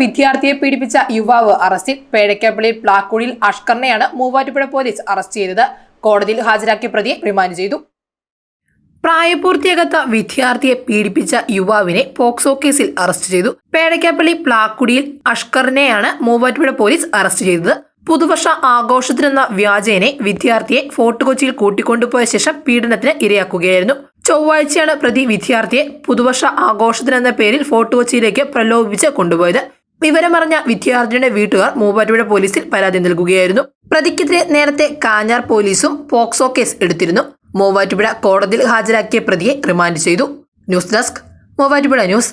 വിദ്യാർത്ഥിയെ പീഡിപ്പിച്ച യുവാവ് അറസ്റ്റിൽ പേഴക്കാപ്പള്ളിയിൽ പ്ലാക്കുഴിൽ അഷ്കറിനെയാണ് മൂവാറ്റുപുഴ പോലീസ് അറസ്റ്റ് ചെയ്തത്. കോടതിയിൽ ഹാജരാക്കിയ പ്രതിയെ റിമാൻഡ് ചെയ്തു. പ്രായപൂർത്തിയാകാത്ത വിദ്യാർത്ഥിയെ പീഡിപ്പിച്ച യുവാവിനെ പോക്സോ കേസിൽ അറസ്റ്റ് ചെയ്തു. പേടക്കാപ്പള്ളി പ്ലാക്കുടിയിൽ അഷ്കറിനെയാണ് മൂവാറ്റുപുഴ പോലീസ് അറസ്റ്റ് ചെയ്തത്. പുതുവർഷ ആഘോഷത്തിനെന്ന വ്യാജേനെ വിദ്യാർത്ഥിയെ ഫോർട്ട് കൊച്ചിയിൽ കൂട്ടിക്കൊണ്ടുപോയ ശേഷം പീഡനത്തിന് ഇരയാക്കുകയായിരുന്നു. ചൊവ്വാഴ്ചയാണ് പ്രതി വിദ്യാർത്ഥിയെ പുതുവർഷ ആഘോഷത്തിനെന്ന പേരിൽ ഫോർട്ട് കൊച്ചിയിലേക്ക് പ്രലോഭിപ്പിച്ച് കൊണ്ടുപോയത്. വിവരമറിഞ്ഞ വിദ്യാർത്ഥിയുടെ വീട്ടുകാർ മൂവാറ്റുപുഴ പോലീസിൽ പരാതി നൽകുകയായിരുന്നു. പ്രതിക്കെതിരെ നേരത്തെ കാഞ്ഞാർ പോലീസും പോക്സോ കേസ് എടുത്തിരുന്നു. മൂവാറ്റുപുഴ കോടതിയിൽ ഹാജരാക്കിയ പ്രതിയെ റിമാൻഡ് ചെയ്തു. News desk Muvattupuzha news.